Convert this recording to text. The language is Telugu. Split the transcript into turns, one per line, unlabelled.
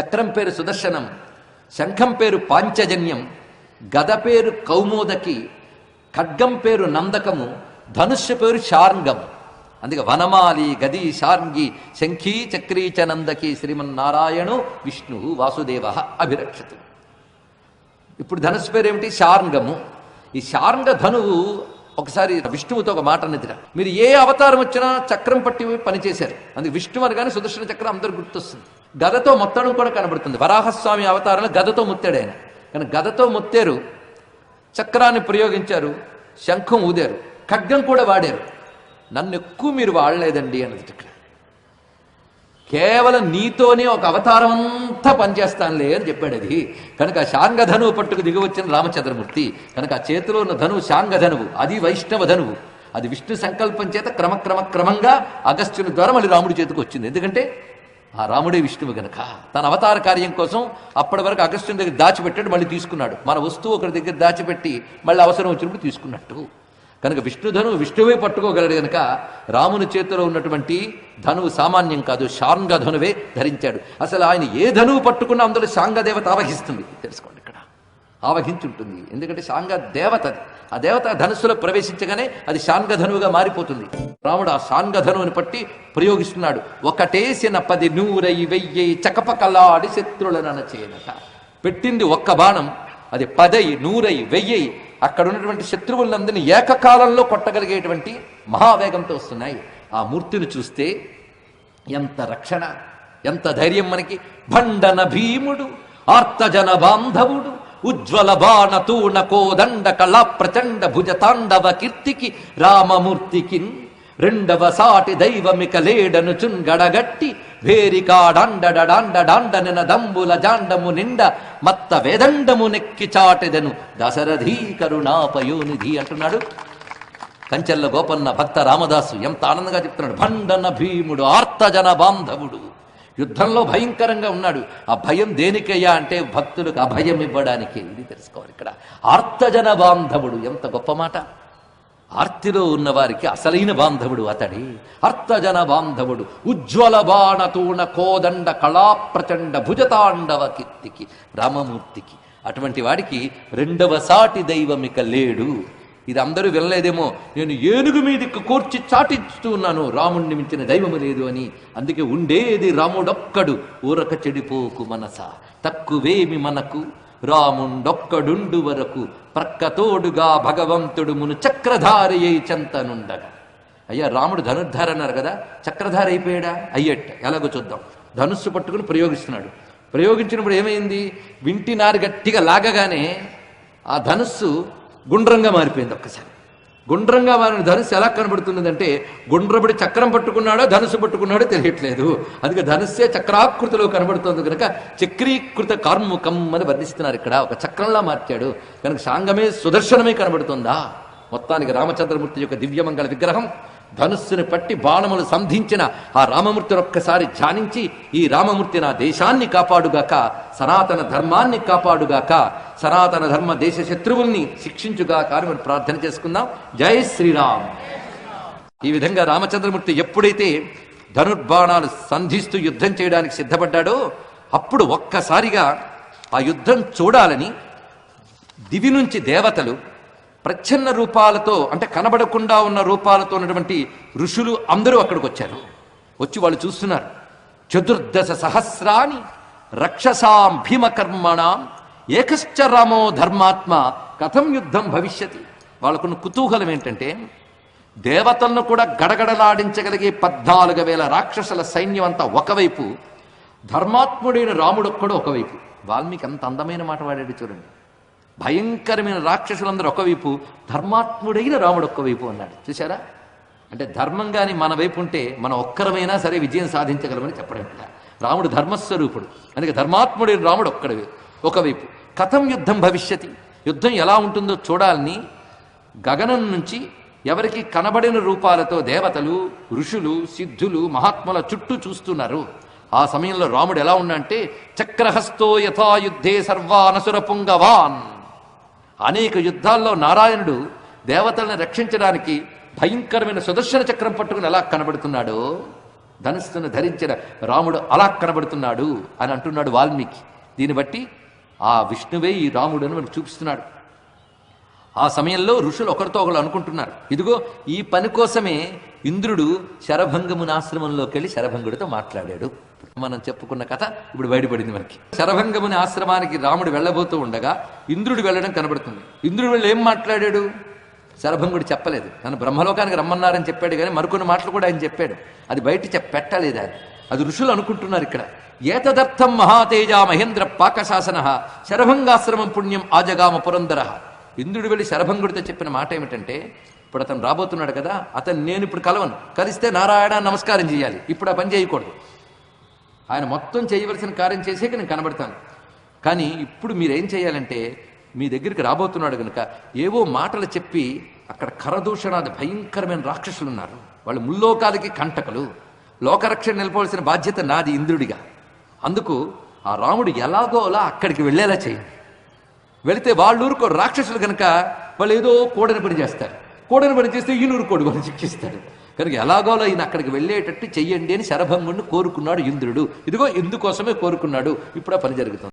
చక్రం పేరు సుదర్శనం శంఖం పేరు పాంచజన్యం గద పేరు కౌమోదకి ఖడ్గం పేరు నందకము ధనుష్య పేరు శార్ంగం అందుకే వనమాలి గది శార్ంగి శంఖీ చక్రీ నందకి శ్రీమన్నారాయణు విష్ణు వాసుదేవ అభిరక్షతు. ఇప్పుడు ధనుసు పేరు ఏమిటి? శార్ంగము ఈ శార్ంగ ధనువు ఒకసారి విష్ణువుతో ఒక మాట అన్నదిరా. మీరు ఏ అవతారం వచ్చినా చక్రం పట్టి పనిచేశారు. అందుకే విష్ణువు అనగానే సుదర్శన చక్రం అందరు గుర్తొస్తుంది. గదతో మొత్తడం కూడా కనబడుతుంది. వరాహస్వామి అవతారంలో గదతో ముత్తాడు ఆయన. కానీ గదతో ముత్తారు చక్రాన్ని ప్రయోగించారు శంఖం ఊదారు ఖడ్గం కూడా వాడారు. నన్ను ఎక్కువ మీరు వాడలేదండి అన్నది ఇక్కడ. కేవలం నీతోనే ఒక అవతారం అంతా పనిచేస్తానులే అని చెప్పాడు అది. కనుక ఆ శాంగధనువు పట్టుకు దిగివచ్చిన రామచంద్రమూర్తి కనుక ఆ చేతిలో ఉన్న ధనువు శాంగధనువు అది వైష్ణవ ధనువు. అది విష్ణు సంకల్పం చేత క్రమక్రమ క్రమంగా అగస్త్యుని ద్వారా మళ్ళీ రాముడి చేతికి వచ్చింది. ఎందుకంటే ఆ రాముడే విష్ణువు గనక. తన అవతార కార్యం కోసం అప్పటి వరకు అగస్త్యుని దగ్గర దాచిపెట్టాడు మళ్ళీ తీసుకున్నాడు. మన వస్తువు ఒకరి దగ్గర దాచిపెట్టి మళ్ళీ అవసరం వచ్చినప్పుడు తీసుకున్నట్టు. కనుక విష్ణుధను విష్ణువే పట్టుకోగలడు కనుక రాముని చేతిలో ఉన్నటువంటి ధనువు సామాన్యం కాదు శాంగ ధనువే ధరించాడు. అసలు ఆయన ఏ ధనువు పట్టుకున్నా అందులో శాంగ దేవత ఆవహిస్తుంది. తెలుసుకోండి. ఆవహించుంటుంది. ఎందుకంటే శాంగ దేవతది ఆ దేవత ధనుస్సులో ప్రవేశించగానే అది సాంగధనువుగా మారిపోతుంది. రాముడు ఆ సాంగధనువుని పట్టి ప్రయోగిస్తున్నాడు. ఒకటేసిన పది నూరై వెయ్యి చకపకలాడి శత్రులనన చేయనట పెట్టింది ఒక్క బాణం అది పదై నూరై వెయ్యి. అక్కడ ఉన్నటువంటి శత్రువులందరినీ ఏకకాలంలో కొట్టగలిగేటువంటి మహావేగంతో వస్తున్నాయి. ఆ మూర్తిని చూస్తే ఎంత రక్షణ ఎంత ధైర్యం మనకి. భండన భీముడు ఆర్తజన బాంధవుడు ఉజ్వల బాణ తూణ కోదండ కళా ప్రచండ భుజ తాండవ కీర్తికి రామమూర్తికిన్ రెండవ సాటి దైవమిక లేడను చుంగడగట్టి వేరికాడాండడాండడాండనెన దంబుల జాండము నిండ మత్త వేదండము నెక్కి చాటెదను దశరథీ కరుణాపయోనిధి అంటున్నాడు. కంచెల్ల గోపన్న భక్త రామదాసు ఎంత ఆనందంగా చెప్తున్నాడు. భండన భీముడు ఆర్తజన బాంధవుడు. యుద్ధంలో భయంకరంగా ఉన్నాడు. ఆ భయం దేనికయ్యా అంటే భక్తులకు అభయం ఇవ్వడానికి. ఇది తెలుసుకోవాలి ఇక్కడ. ఆర్తజన బాంధవుడు ఎంత గొప్ప మాట. ఆర్తిలో ఉన్న వారికి అసలైన బాంధవుడు అతడి. అర్థజన బాంధవుడు ఉజ్వల బాణతూణ కోదండ కళాప్రచండ భుజతాండవ కీర్తికి రామమూర్తికి. అటువంటి వాడికి రెండవ సాటి దైవమిక లేడు. ఇది అందరూ వినలేదేమో. నేను ఏనుగు మీదకి కూర్చి చాటిస్తూ ఉన్నాను. రాముణ్ణి మించిన దైవము లేదు అని. అందుకే ఉండేది రాముడొక్కడు. ఊరక చెడిపోకు మనస. తక్కువేమి మనకు. రాముండొక్కడుండు వరకు. ప్రక్కతోడుగా భగవంతుడు మును చక్రధారి అయి చెంతనుండగా. అయ్యా రాముడు ధనుర్ధార అన్నారు కదా. చక్రధారి అయిపోయాడా? అయ్యట్ట ఎలాగో చూద్దాం. ధనుస్సు పట్టుకుని ప్రయోగిస్తున్నాడు. ప్రయోగించినప్పుడు ఏమైంది? వింటినారు గట్టిగా లాగగానే ఆ ధనుస్సు గుండ్రంగా మారిపోయింది ఒక్కసారి. గుండ్రంగా మారిన ధనుస్సు ఎలా కనబడుతున్నదంటే గుండ్రబడి చక్రం పట్టుకున్నాడో ధనుసు పట్టుకున్నాడో తెలియట్లేదు. అందుకే ధనుస్సే చక్రాకృతిలో కనబడుతోంది కనుక చక్రీకృత కార్ముఖం అని వర్ణిస్తున్నారు ఇక్కడ. ఒక చక్రంలా మార్చాడు. కనుక సాంగమే సుదర్శనమే కనబడుతుందా? మొత్తానికి రామచంద్రమూర్తి యొక్క దివ్యమంగళ విగ్రహం ధనుస్సుని పట్టి బాణములు సంధించిన ఆ రామమూర్తిని ఒక్కసారి ధ్యానించి ఈ రామమూర్తి నా దేశాన్ని కాపాడుగాక సనాతన ధర్మాన్ని కాపాడుగాక సనాతన ధర్మ దేశ శత్రువుల్ని శిక్షించుగాక అని మనం ప్రార్థన చేసుకుందాం. జై శ్రీరామ్. ఈ విధంగా రామచంద్రమూర్తి ఎప్పుడైతే ధనుర్బాణాలు సంధిస్తూ యుద్ధం చేయడానికి సిద్ధపడ్డాడో అప్పుడు ఒక్కసారిగా ఆ యుద్ధం చూడాలని దివి నుంచి దేవతలు ప్రచ్ఛన్న రూపాలతో అంటే కనబడకుండా ఉన్న రూపాలతో ఉన్నటువంటి ఋషులు అందరూ అక్కడికి వచ్చారు. వచ్చి వాళ్ళు చూస్తున్నారు. చతుర్దశ సహస్రాని రక్షసాం భీమకర్మణాం ఏకశ్చ రామో ధర్మాత్మ కథం యుద్ధం భవిష్యతి. వాళ్ళకున్న కుతూహలం ఏంటంటే దేవతలను కూడా గడగడలాడించగలిగే పద్నాలుగు వేల రాక్షసుల సైన్యం అంతా ఒకవైపు ధర్మాత్ముడైన రాముడొక్కడు ఒకవైపు. వాల్మీకి అంత అందమైన మాట వాడాడు చూడండి. భయంకరమైన రాక్షసులందరూ ఒకవైపు ధర్మాత్ముడైన రాముడు ఒక్కవైపు అన్నాడు. చూసారా అంటే ధర్మం కానీ మన వైపు ఉంటే మనం ఒక్కరమైనా సరే విజయం సాధించగలమని చెప్పడం రాముడు ధర్మస్వరూపుడు. అందుకే ధర్మాత్ముడైన రాముడు ఒక్కడి. ఒకవైపు. కథం యుద్ధం భవిష్యతి. యుద్ధం ఎలా ఉంటుందో చూడాలని గగనం నుంచి ఎవరికి కనబడిన రూపాలతో దేవతలు ఋషులు సిద్ధులు మహాత్ముల చుట్టూ చూస్తున్నారు. ఆ సమయంలో రాముడు ఎలా ఉన్నాడంటే చక్రహస్తో యథాయుద్ధే సర్వానసుర పుంగవాన్. అనేక యుద్ధాల్లో నారాయణుడు దేవతల్ని రక్షించడానికి భయంకరమైన సుదర్శన చక్రం పట్టుకుని ఎలా కనబడుతున్నాడో ధనుస్సును ధరించిన రాముడు అలా కనబడుతున్నాడు అని అంటున్నాడు వాల్మీకి. దీన్ని బట్టి ఆ విష్ణువే ఈ రాముడు అని మనకు చూపిస్తున్నాడు. ఆ సమయంలో ఋషులు ఒకరితో ఒకరు అనుకుంటున్నారు. ఇదిగో ఈ పని కోసమే ఇంద్రుడు శరభంగముని ఆశ్రమంలోకి వెళ్ళి శరభంగుడితో మాట్లాడాడు. మనం చెప్పుకున్న కథ ఇప్పుడు బయటపడింది మనకి. శరభంగముని ఆశ్రమానికి రాముడు వెళ్ళబోతూ ఉండగా ఇంద్రుడు వెళ్ళడం కనబడుతుంది. ఇంద్రుడు వెళ్ళి ఏం మాట్లాడాడు? శరభంగుడు చెప్పలేదు. నన్ను బ్రహ్మలోకానికి రమ్మన్నారని చెప్పాడు కానీ మరికొన్ని మాటలు కూడా ఆయన చెప్పాడు. అది బయట పెట్టలేదు ఆయన. అది ఋషులు అనుకుంటున్నారు ఇక్కడ. ఏతదర్థం మహాతేజ మహేంద్ర పాకశాసన శరభంగాశ్రమం పుణ్యం ఆజగామ పురంధర ఇంద్రుడు వెళ్ళి శరభంగుడితో చెప్పిన మాట ఏమిటంటే ఇప్పుడు అతను రాబోతున్నాడు కదా అతను నేను ఇప్పుడు కలవను. కలిస్తే నారాయణ నమస్కారం చేయాలి. ఇప్పుడు ఆ పని చేయకూడదు. ఆయన మొత్తం చేయవలసిన కార్యం చేసేకి నేను కనబడతాను. కానీ ఇప్పుడు మీరేం చేయాలంటే మీ దగ్గరికి రాబోతున్నాడు కనుక ఏవో మాటలు చెప్పి అక్కడ కరదూషణాది భయంకరమైన రాక్షసులు ఉన్నారు వాళ్ళు ముల్లోకాలకి కంటకలు. లోకరక్షణ నిలపవలసిన బాధ్యత నాది ఇంద్రుడిగా. అందుకు ఆ రాముడు ఎలాగో అలా అక్కడికి వెళ్ళేలా చేయండి. వెళితే వాళ్ళు ఊరుకో రాక్షసులు కనుక వాళ్ళు ఏదో కూడని పని చేస్తారు. కూడని పని చేస్తే ఈయన ఊరుకోడు వాళ్ళు శిక్షిస్తాడు కనుక ఎలాగోలో ఈయన అక్కడికి వెళ్ళేటట్టు చెయ్యండి అని శరభంగుణ్ణి కోరుకున్నాడు ఇంద్రుడు. ఇదిగో ఇందుకోసమే కోరుకున్నాడు. ఇప్పుడు ఆ పని జరుగుతుంది.